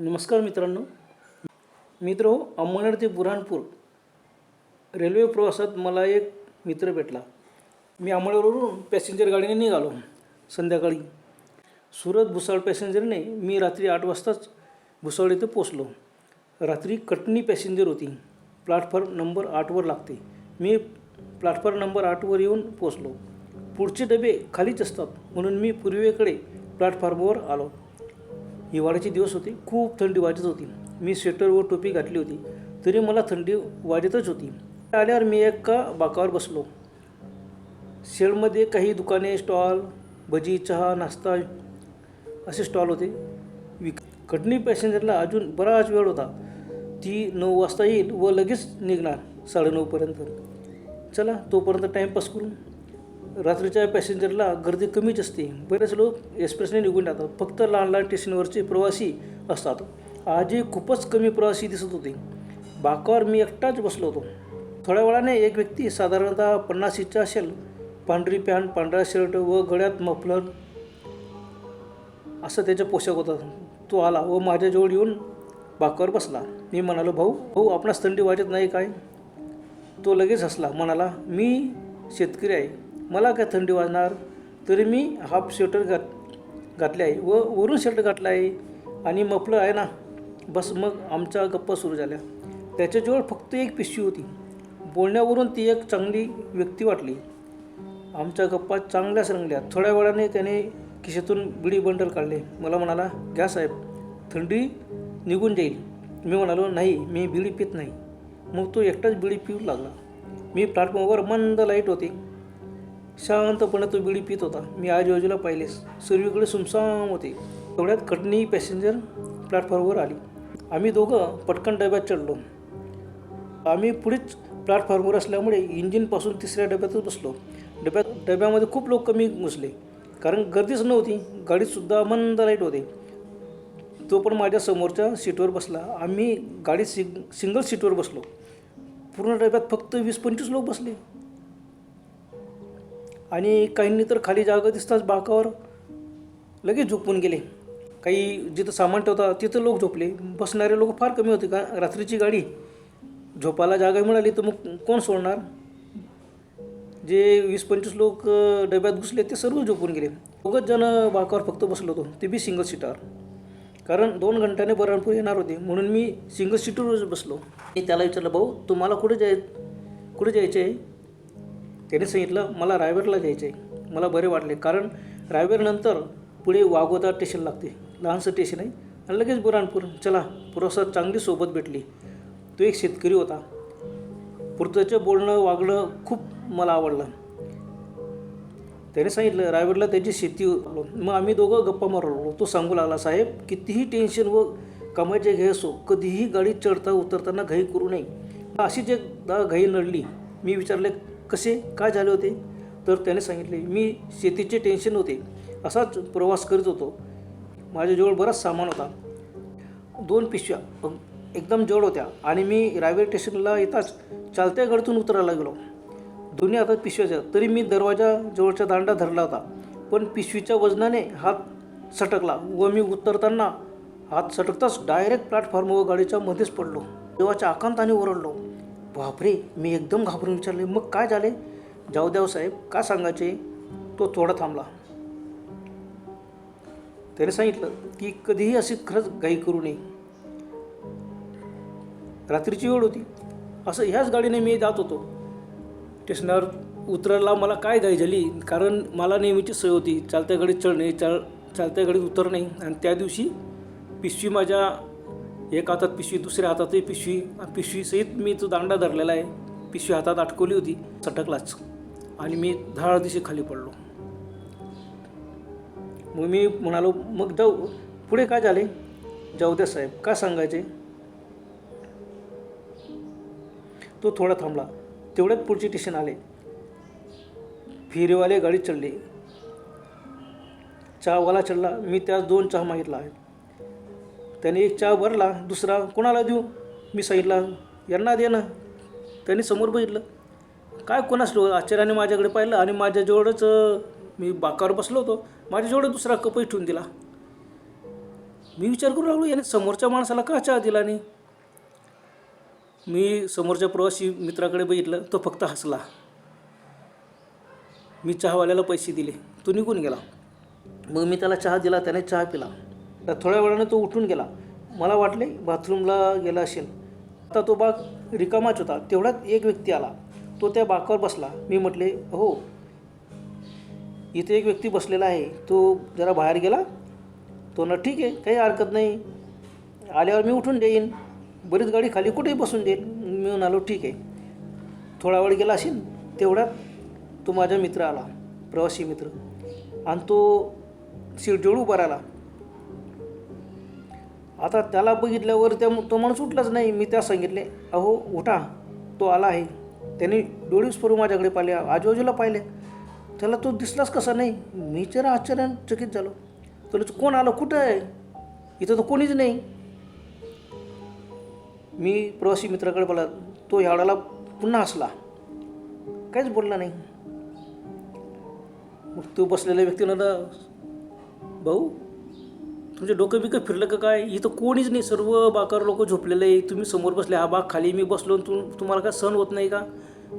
नमस्कार मित्रांनो. मित्र हो ते बुऱ्हाणपूर रेल्वे प्रवासात मला एक मित्र भेटला. मी अंमळनेरवरून पॅसेंजर गाडीने निघालो संध्याकाळी. सुरत भुसावळ पॅसेंजरने मी रात्री आठ वाजताच भुसावळ इथं पोचलो रात्री कटनी पॅसेंजर होती. प्लॅटफॉर्म नंबर आठवर लागते. मी प्लॅटफॉर्म नंबर आठवर येऊन पोचलो पुढचे डबे खालीच असतात म्हणून मी पूर्वेकडे प्लॅटफॉर्मवर आलो. हिवाळ्याचे दिवस होते खूप थंडी वाजत होती. मी स्वेटर व टोपी घातली होती तरी मला थंडी वाजतच होती. आल्यावर मी एका बाकावर बसलो. शेडमध्ये काही दुकाने स्टॉल भजी चहा नाश्ता असे स्टॉल होते. विक कटनी पॅसेंजरला अजून बराच वेळ होता. ती नऊ वाजता येईल व लगेच निघणार साडेनऊपर्यंत. चला तोपर्यंत टाईमपास करू रात्रीच्या पॅसेंजरला गर्दी कमीच असते. बरेच लोक एक्सप्रेसने निघून जातात. फक्त लहान लहान स्टेशनवरचे प्रवासी असतात. आजही खूपच कमी प्रवासी दिसत होते. बाकावर मी एकटाच बसलो होतो. थोड्या वेळाने एक व्यक्ती साधारणतः पन्नास इंच असेल पांढरी पॅन्ट पांढरा शर्ट व गळ्यात मफलर असं त्याचा पोशाख होता. तो आला व माझ्याजवळ येऊन बाकावर बसला. मी म्हणालो भाऊ भाऊ आपणास थंडी वाटत नाही काय? तो लगेच हसला. म्हणाला मी शेतकरी आहे. मला काय थंडी वाजणार? तरी मी हाफ स्वेटर घात घातले आहे. व वरून शर्ट घातला आहे. आणि मफलं आहे ना? बस मग आमच्या गप्पा सुरू झाल्या. त्याच्याजवळ फक्त एक पिशवी होती. बोलण्यावरून ती एक चांगली व्यक्ती वाटली. आमच्या गप्पा चांगल्याच रंगल्या. थोड्या वेळाने त्याने खिशातून बिडी बंडल काढले. मला म्हणाला घ्या साहेब थंडी निघून जाईल. मी म्हणालो नाही मी बिडी पित नाही. मग तो एकटाच बिडी पिऊ लागला. मी प्लॅटफॉर्मवर मंद लाइट होते. शांतपणे तो बिडी पित होता. मी आजूबाजूला पाहिलेस सर्वीकडे सुमसाम होते. तेवढ्यात कटनी पॅसेंजर प्लॅटफॉर्मवर आली. आम्ही दोघं पटकन डब्यात चढलो. आम्ही पुढेच प्लॅटफॉर्मवर असल्यामुळे इंजिनपासून तिसऱ्या डब्यातच बसलो. डब्यात डब्यामध्ये खूप लोक कमी घुसले. कारण गर्दीच नव्हती. गाडीतसुद्धा मंद लाइट होते. तो पण माझ्या समोरच्या सीटवर बसला. आम्ही गाडीत सिंग सिंगल सीटवर बसलो. पूर्ण डब्यात फक्त वीस पंचवीस लोक बसले. आणि काहींनी तर खाली जागा दिसताच बाकावर लगेच झोपून गेले. काही जिथं सामान ठेवता तिथं लोक झोपले. बसणारे लोक फार कमी होते का रात्रीची गाडी. झोपायला जागा मिळाली तर मग कोण सोडणार? जे वीस पंचवीस लोक डब्यात घुसले ते सर्व झोपून गेले. दोघंच जण बाकावर फक्त बसलो होतो. ते बी सिंगल सीटावर कारण दोन घंट्याने बऱ्हाणपूर येणार होते. म्हणून मी सिंगल सीटरवरच बसलो. मी त्याला विचारलं भाऊ तुम्हाला कुठे जाय कुठे जायचं आहे त्याने सांगितलं मला रायगडला जायचं आहे मला बरे वाटले. कारण रायगडनंतर पुढे वाघोदा स्टेशन लागते. लहानसं स्टेशन आहे. आणि लगेच बुराणपूर चला प्रवासात चांगली सोबत भेटली. तो एक शेतकरी होता. पुरतचं बोलणं वागणं खूप मला आवडलं. त्याने सांगितलं रायगडला त्याची शेती मग आम्ही दोघं गप्पा मारलो. तो सांगू लागला साहेब कितीही टेन्शन व कामाचे घे असो कधीही गाडी चढता उतरताना घाई करू नये. अशीच दा घाई नडली मी विचारले कसे काय झाले होते? तर त्याने सांगितले मी शेतीचे टेन्शन होते असाच प्रवास करीत होतो. माझ्याजवळ बराच सामान होता. दोन पिशव्या एकदम जड होत्या. आणि मी रायवे स्टेशनला येताच चालत्या गाडीतून उतरायला गेलो दोन्ही हातात पिशव्याच्या तरी मी दरवाजा जवळचा दांडा धरला होता. पण पिशवीच्या वजनाने हात सटकला व मी उतरताना हात सटकताच डायरेक्ट प्लॅटफॉर्मवर गाडीच्या मध्येच पडलो. देवाच्या आकांताने ओरडलो. बापरे मी एकदम घाबरून विचारले मग काय झाले? जाऊ हो साहेब का सांगायचे? तो थोडा थांबला. त्याने सांगितलं की कधीही अशी खरंच घाई करू नये. रात्रीची वेळ होती. असं ह्याच गाडीने मी जात होतो. स्टेशनावर उतरायला मला काय घाई झाली? कारण मला नेहमीची सवय होती. चालत्या गाडीत चढणे चाल चालत्या गाडीत उतरणे. आणि त्या दिवशी पिशवी माझ्या एक हातात पिशवी दुसऱ्या हातातही पिशवी पिशवीसहित मी तो दांडा धरलेला आहे. पिशवी हातात अटकवली होती सटकलाच. आणि मी धाळ दिशी खाली पडलो. मग मी म्हणालो मग जाऊ पुढे काय झाले? जाऊ द्या साहेब का सांगायचे? तो थोडा थांबला. तेवढ्यात पुढचे स्टेशन आले. फेरीवाले गाडीत चढले. चहावाला चढला. मी त्यास दोन चहा मागितला आहे त्याने एक चहा भरला दुसरा कोणाला देऊ? मी सांगितला यांना दे ना. त्याने समोर बघितलं. काय कोणास आश्चर्याने माझ्याकडे पाहिलं आणि माझ्याजवळच मी बाकावर बसलो होतो. माझ्याजवळ दुसरा कपही ठेवून दिला. मी विचार करू लागलो याने समोरच्या माणसाला का चहा दिला नाही? मी समोरच्या प्रवासी मित्राकडे बघितलं तो फक्त हसला. मी चहावाल्याला पैसे दिले. तो निघून गेला. मग मी त्याला चहा दिला त्याने चहा पिला. थोड्या वेळाने तो उठून गेला. मला वाटले बाथरूमला गेला असेल. आता तो बाग रिकामाच होता. तेवढ्यात एक व्यक्ती आला. तो त्या बाकावर बसला. मी म्हटले हो इथे एक व्यक्ती बसलेला आहे. तो जरा बाहेर गेला. तो ना ठीक आहे काही हरकत नाही. आल्यावर मी उठून देईन. बरीच गाडी खाली कुठेही बसून देईल मी म्हणालो ठीक आहे. थोडा वेळ गेला असेल तेवढ्यात तो माझा मित्र आला प्रवासी मित्र. आणि तो सीटजवळ उभा राहिला. आता त्याला बघितल्यावर त्या तो माणूस उठलाच नाही. मी त्या सांगितले अहो उठा. तो आला आहे. त्याने डोळीस परू माझ्याकडे पाहिले आजूबाजूला पाहिले. त्याला तो दिसलाच कसा नाही. मी जरा आश्चर्यचकित झालो. तुला कोण आलं? कुठं आहे? इथं तर कोणीच नाही. मी प्रवासी मित्राकडे बोला तो ह्यावेळेला पुन्हा हसला काहीच बोलला नाही. मग तो बसलेल्या व्यक्तीनं भाऊ तुमचे डोकं बिकं फिरलं का काय? इथं कोणीच नाही. सर्व बाकार लोक झोपलेले आहे तुम्ही समोर बसले हा बाग खाली मी बसलो तुम तु तुम्हाला काय सहन होत नाही का?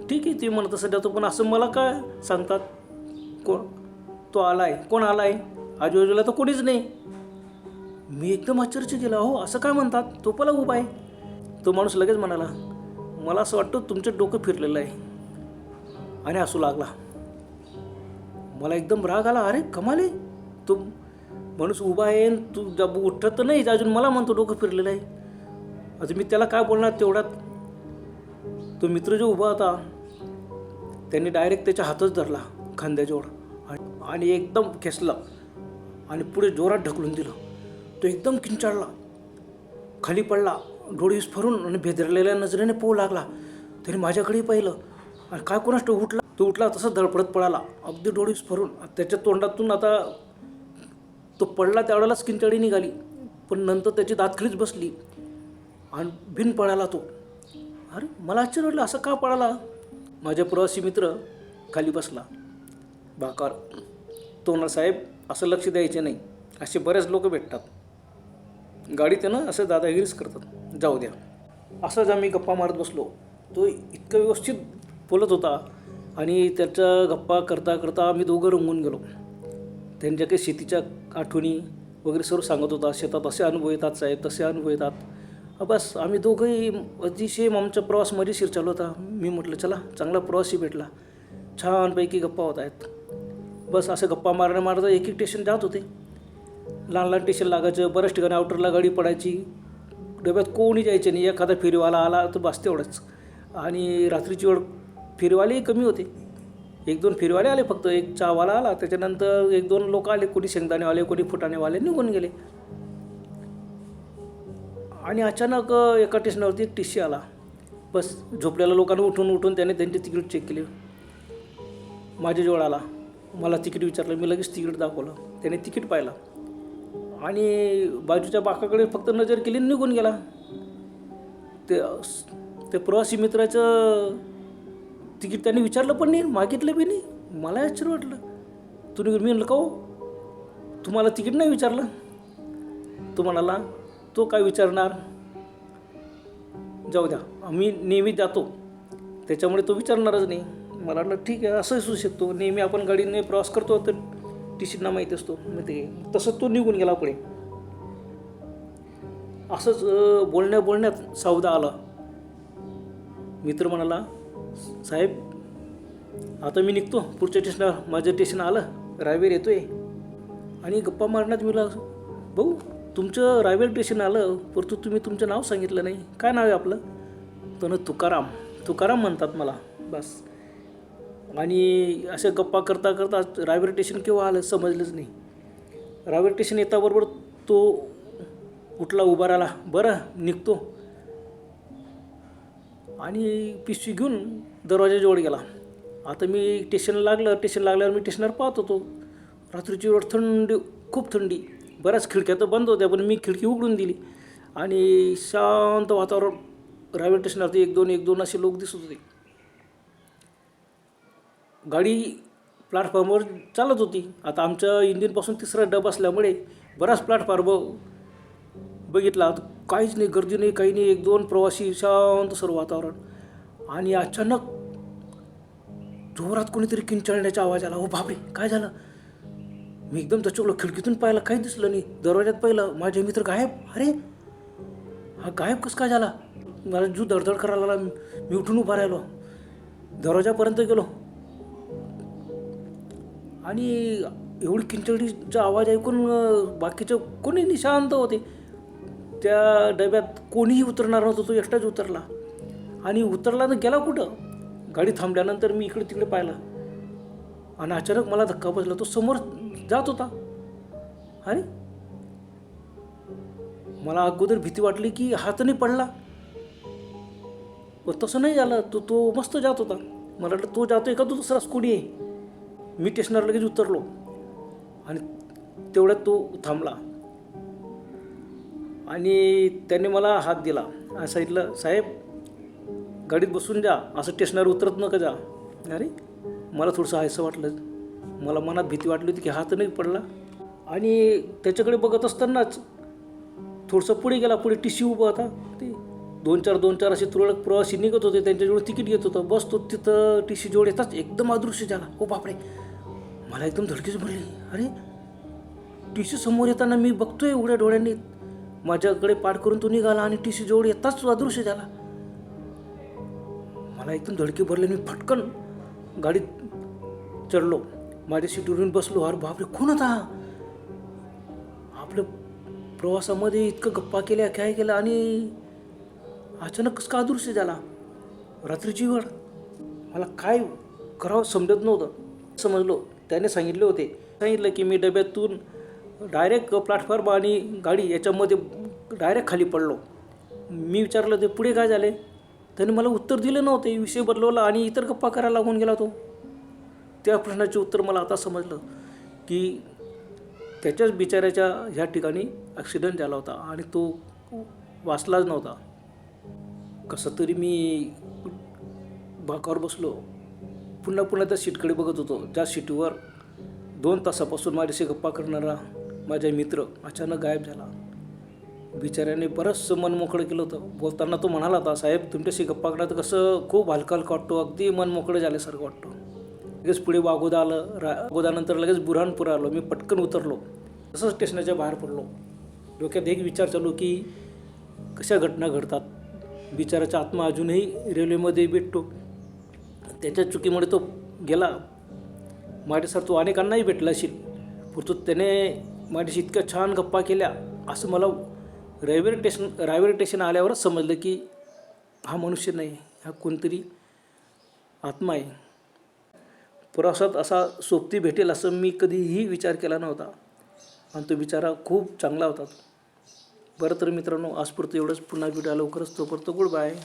ठीक आहे तुम्ही म्हणत सध्या तो पण असं मला काय सांगतात? कोण? तो आला आहे कोण आला आहे आजूबाजूला तर कोणीच नाही. मी एकदम आश्चर्य केला. हो असं काय म्हणतात? तो पला उभा आहे. तो माणूस लगेच म्हणाला मला असं वाटतं तुमचं डोकं फिरलेलं आहे. आणि हसू लागला. मला एकदम राग आला. अरे कमाल आहे. तो माणूस उभा आहे आणि तू जब उठत तर नाही अजून मला म्हणतो डोकं फिरलेलं आहे. अजून मी त्याला काय बोलणार तेवढ्यात? तो मित्र जो उभा होता त्यांनी डायरेक्ट त्याच्या हातच धरला खांद्याजवळ आणि- एकदम खेचला. आणि पुढे जोरात ढकलून दिलं. तो एकदम किंचाळला. खाली पडला. डोळे फरून आणि भेदरलेल्या नजरेने पोहू लागला. त्याने माझ्याकडेही पाहिलं. आणि काय कोणास तो उठला? तो उठला तसं धडपडत पळाला. अगदी डोळे फरून त्याच्या तोंडातून आता तो पडला त्यावेळेला स्किनचडी निघाली. पण नंतर त्याची दातखिळीच बसली. आणि भिन पळाला तो. अरे मला आश्चर्य वाटलं असं का पळाला? माझ्या प्रवासी मित्र खाली बसला. बाकार तो साहेब असं लक्ष द्यायचे नाही. असे बरेच लोक भेटतात. गाडी त्यानं असं दादागिरीच करतात. जाऊ द्या. असंच आम्ही गप्पा मारत बसलो. तो इतकं व्यवस्थित बोलत होता आणि त्याच्या गप्पा करता करता आम्ही दोघं रंगून गेलो. त्यांच्या काही शेतीच्या आठवणी वगैरे सर्व सांगत होता. शेतात असे अनुभव येतात साहेब तसे अनुभव येतात. बस आम्ही दोघंही अतिशय आमचा प्रवास मजेशीर चालू होता. मी म्हटलं चला चांगला प्रवासही भेटला. छानपैकी गप्पा होत आहेत. बस असं गप्पा मारण्या मारता एक एक स्टेशन जात होते. लहान लहान स्टेशन लागायचं बऱ्याच ठिकाणी आउटरला गाडी पडायची. डब्यात कोणी जायचे नाही. एखादा फेरीवाला आला तर बस तेवढंच. आणि रात्रीची वेळ फेरीवालेही कमी होते. एक दोन फिरवाले आले फक्त एक चहावाला आला त्याच्यानंतर एक दोन लोक आले कोणी शेंगदाणेवाले कोणी फुटाणेवाले निघून गेले. आणि अचानक एका स्टेशनावरती एक टी सी आला. बस झोपलेल्या लोकांना उठून उठून त्याने त्यांचे तिकीट चेक केली. माझ्याजवळ आला. मला तिकीट विचारलं मी लगेच तिकीट दाखवलं. त्याने तिकीट पाहिलं. आणि बाजूच्या बाकाकडे फक्त नजर केली निघून गेला. ते ते प्रवासी मित्राचं तिकीट त्यांनी विचारलं पण नाही मागितलं बी नाही. मला आश्चर्य वाटलं. तुम्ही मी म्हणलं का हो? तुम्हाला तिकीट नाही विचारलं? तो म्हणाला तो काय विचारणार? जाऊ द्या आम्ही नेहमी जातो. त्याच्यामुळे तो विचारणारच नाही. मला वाटलं ठीक आहे असं असू शकतो. नेहमी आपण गाडीने प्रवास करतो तर टी माहीत असतो. मग ते तसंच तो निघून गेला पुढे. असंच बोलण्या बोलण्यात सावदा आला. मित्र म्हणाला साहेब आता मी निघतो. पुढच्या स्टेशनला माझं स्टेशन आलं. रायवेर येतोय. आणि गप्पा मारण्यात मी म्हणलं, भाऊ तुमचं रायवेर स्टेशन आलं परंतु तुम्ही तुमचं नाव सांगितलं नाही. काय नाव आहे आपलं? तो तुकाराम. तुकाराम म्हणतात मला. बस. आणि अशा गप्पा करता करता रायवेर स्टेशन केव्हा आलं समजलंच नाही. रायवेर स्टेशन येताबरोबर तो उठला उभा राहिला. बरं निघतो. आणि पिशवी घेऊन दरवाजाजवळ गेला. आता मी स्टेशन लागलं स्टेशन लागल्यावर मी स्टेशनवर पाहत होतो. रात्रीची वेळ थंडी खूप थंडी. बऱ्याच खिडक्या तर बंद होत्या पण मी खिडकी उघडून दिली. आणि शांत वातावरण रायवे स्टेशनवरती एक दोन एक दोन असे लोक दिसत होते. गाडी प्लॅटफॉर्मवर चालत होती. आता आमच्या इंजिनपासून तिसरा डब असल्यामुळे बराच प्लॅटफॉर्म बघितला तर काहीच नाही गर्दी नाही काही नाही. एक दोन प्रवासी शांत सर्व वातावरण. आणि अचानक जोरात कोणीतरी किंचाळण्याचा आवाज आला. हो बापरे काय झालं? मी एकदम दचकलो खिडकीतून पाहिलं काही दिसलं नाही. दरवाज्यात पाहिलं माझे मित्र गायब. अरे हा गायब कसं काय झाला? मला जू धडधड करायला लागला मी- उठून उभा राहिलो. दरवाजापर्यंत गेलो. आणि एवढी किंचडीचा आवाज ऐकून बाकीचे कोणी निशांत होते. त्या डब्यात कोणीही उतरणार नव्हतं तो एकटाच उतरला. आणि उतरला तर गेला कुठं? गाडी थांबल्यानंतर मी इकडे तिकडे पाहिलं. आणि अचानक मला धक्का बसला तो समोर जात होता. अरे मला अगोदर भीती वाटली की हात नाही पडला. पण तसं नाही झालं तो तो मस्त जात होता. मला वाटलं तो जातो एका तो दुसराच कोणी आहे? मी स्टेशनवर लगेच उतरलो. आणि तेवढ्यात तो थांबला. आणि त्याने मला हात दिला. आणि सांगितलं साहेब गाडीत बसून जा असं स्टेशनवर उतरत नका जा. अरे मला थोडंसं हायसं वाटलं. मला मनात भीती वाटली होती की हात नाही पडला. आणि त्याच्याकडे बघत असतानाच थोडंसं पुढे गेला पुढे टी उभा होता. ते दोन चार दोन चार असे तुरळक प्रवासी निघत होते त्यांच्याजवळ तिकीट घेत होतं. बसतो तिथं टी सी येताच एकदम अदृश्य झाला. हो बापरे मला एकदम धडकीच भरली अरे टी सी समोर येताना मी बघतोय उघड्या डोळ्यांनी. माझ्याकडे पाठ करून तो निघाला आणि टी सी जवळ येताच तो अदृश्य झाला. मला एकदम धडकी भरले मी फटकन गाडीत चढलो. माझ्या सीटवरून बसलो. अरे बापरे कोण होता. आपलं प्रवासामध्ये इतकं गप्पा केल्या काय केलं आणि अचानकच का अदृश्य झाला? रात्रीची वेळ मला काय करावं समजत नव्हतं. समजलो. त्याने सांगितले होते. सांगितलं की मी डब्यातून डायरेक्ट प्लॅटफॉर्म आणि गाडी याच्यामध्ये डायरेक्ट खाली पडलो. मी विचारलं ते पुढे काय झाले त्याने मला उत्तर दिलं नव्हते. विषय बदलवला आणि इतर गप्पा करायला लागून गेला तो. त्या प्रश्नाचे उत्तर मला आता समजलं की त्याच्याच बिचाऱ्याच्या ह्या ठिकाणी ॲक्सिडेंट झाला होता आणि तो वाचलाच नव्हता. कसं तरी मी बाकावर बसलो. पुन्हा पुन्हा त्या सीटकडे बघत होतो. ज्या सीटीवर दोन तासापासून माझ्याशी गप्पा करणारा माझा मित्र अचानक गायब झाला. बिचाऱ्याने बरंचसं मन मोकळं केलं होतं. बोलताना तो म्हणाला होता साहेब तुमच्याशी गप्पा करण्यात कसं खूप हलका हलका वाटतो. अगदी मन मोकळं झाल्यासारखं वाटतं. लगेच पुढे वागोदा आलं. रा वागोदानंतर लगेच बुरहानपूर आलो. मी पटकन उतरलो. तसंच स्टेशनाच्या बाहेर पडलो. डोक्यात एक विचार चालू की कशा घटना घडतात? बिचाराचा आत्मा अजूनही रेल्वेमध्ये भेटतो. त्याच्या चुकीमुळे तो गेला. माझ्यासारखा तो अनेकांनाही भेटला असेल. परंतु त्याने माझ्याशी इतक्या छान गप्पा केल्या असं मला रेल्वे स्टेशन रेल्वे स्टेशन आल्यावरच समजलं की हा मनुष्य नाही हा कोणतरी आत्मा आहे. प्रवासात असा सोबती भेटेल असं मी कधीही विचार केला नव्हता. आणि तो विचारा खूप चांगला होता. बरं तर मित्रांनो आजपुरतं एवढंच. पुन्हा भेटा लवकरच. तोपर्यंत गुड बाय.